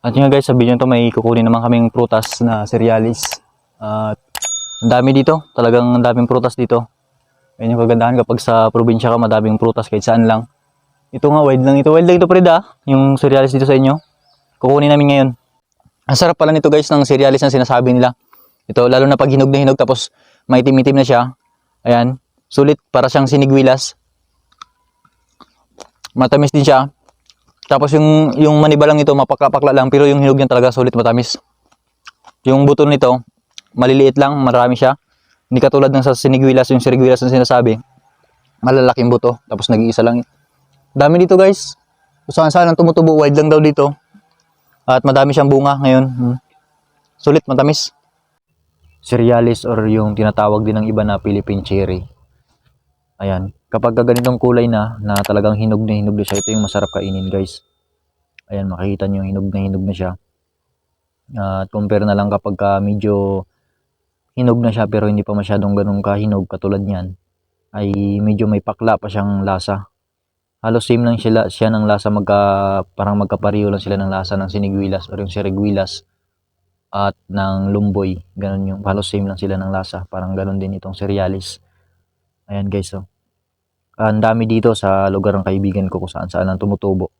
At yun guys, sa video nito may kukunin naman kaming prutas na cerealis. At ang dami dito, talagang ang daming prutas dito. Ayun yung kagandahan kapag sa probinsya ka, madaming prutas kahit saan lang. Ito nga, wild lang ito. Wild lang ito, Prida. Yung cerealis dito sa inyo. Kukunin namin ngayon. Ang sarap pala nito guys ng cerealis na sinasabi nila. Ito, lalo na pag hinog na hinog tapos may itim-itim na siya. Ayan, sulit para siyang sinigwilas. Matamis din siya. Tapos yung yung maniba lang ito mapakla-pakla lang pero yung hinog niya talaga sulit matamis. Yung buto nito maliliit lang, marami siya. Hindi katulad ng sa sinigwilas, yung sinigwilas na sinasabi. Malalaking buto tapos nag-iisa lang. Dami dito guys. Kung saan tumutubo, wide lang daw dito. At madami siyang bunga ngayon. Hmm. Sulit, matamis. Cerealis or yung tinatawag din ng iba na Philippine cherry. Ayan. Kapag ka ganitong kulay na, na talagang hinog na hinog na siya, ito yung masarap kainin guys. Ayan, makikita nyo hinog na hinog na siya. At compare na lang kapag ka medyo hinog na siya pero hindi pa masyadong ganun kahinog katulad niyan, ay medyo may pakla pa siyang lasa. Halos same lang sila, siya ng lasa, magka, parang magkapareho lang sila ng lasa ng sinigwilas or yung sirigwilas at ng lumboy. Ganun yung, halos same lang sila ng lasa. Parang ganun din itong cerealis. Ayan guys, oh. Ang dami dito sa lugar ng kaibigan ko kung saan saan ang tumutubo.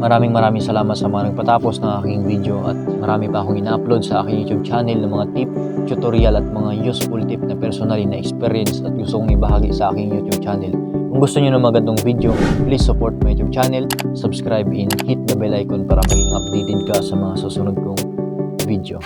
Maraming maraming salamat sa mga nagpatapos ng aking video at marami pa akong ina-upload sa aking YouTube channel ng mga tip, tutorial at mga useful tip na personally na experience at gusto kong ibahagi sa aking YouTube channel. Kung gusto niyo ng magandang video, please support my YouTube channel, subscribe and hit the bell icon para maging updated ka sa mga susunod kong video.